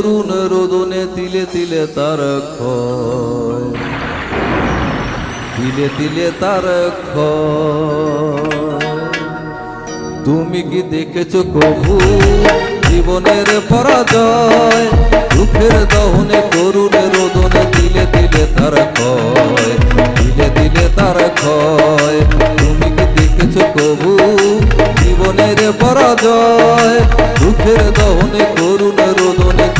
করুন রোদনে তিলে তিলে তার ক্ষয়। তিলে তিলে তার তুমি কি দেখেছ কবু জীবনের পরাজয়? দুঃখের দহনে করুন রোদনে তিলে তিলে তার ক্ষয়। তিলে তিলে তার ক্ষয়। তুমি কি দেখেছ কবু জীবনের পরাজয়? দুঃখের দহনে করুন রোদনে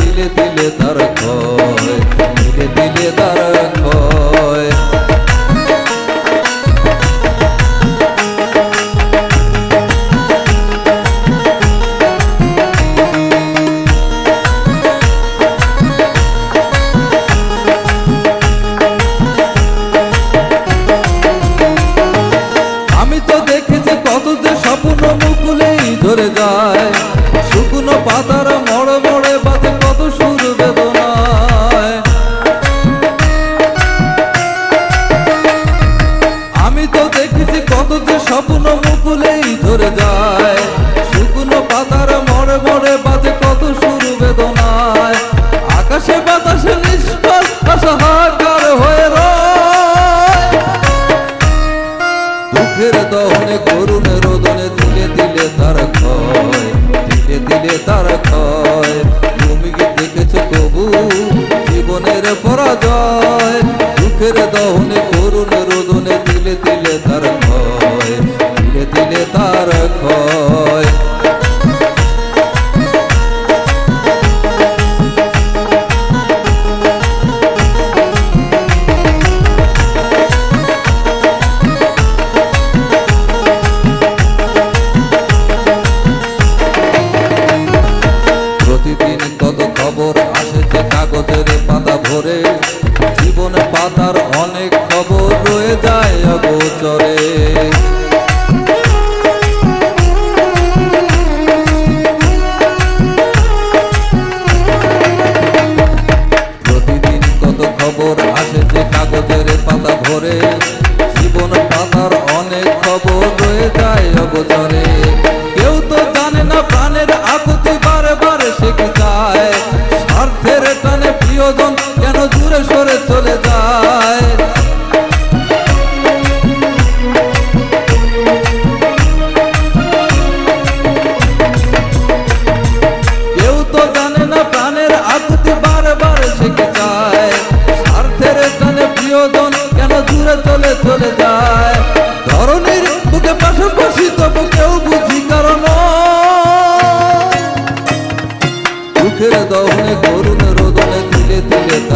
গরু আসেছে কাগজের পাতা ভরে। জীবনে পাতার অনেক খবর রয়ে যায় অগোচরে। ফেরে টানে প্রিয়জন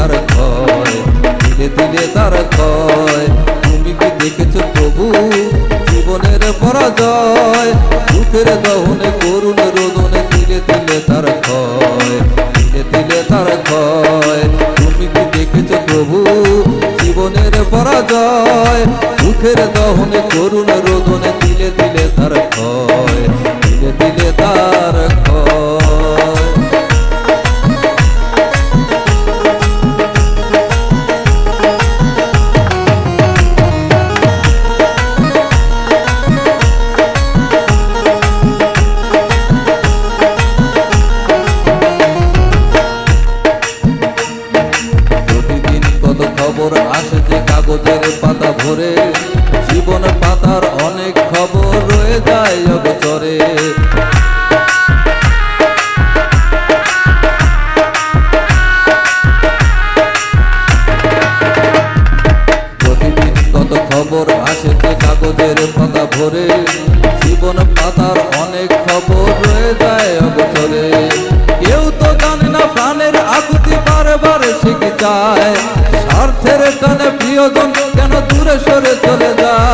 তার ক্ষয়, ধীরে ধীরে তার ক্ষয়। তুমি কি দেখেছ প্রভু জীবনের পরাজয়? দুঃখের দহনে, করুণ রোদনে ধীরে ধীরে তার ক্ষয়, ধীরে ধীরে তার ক্ষয়। তুমি কি দেখেছ প্রভু জীবনের পরাজয়? দুঃখের দহনে, করুণ রোদনে দিলে দিলে তার ক্ষয় দিলে দিলে তার খাতা ভরে জীবন পাতার অনেক খবর রয়ে যায় অগচরে। সরে চলে যা।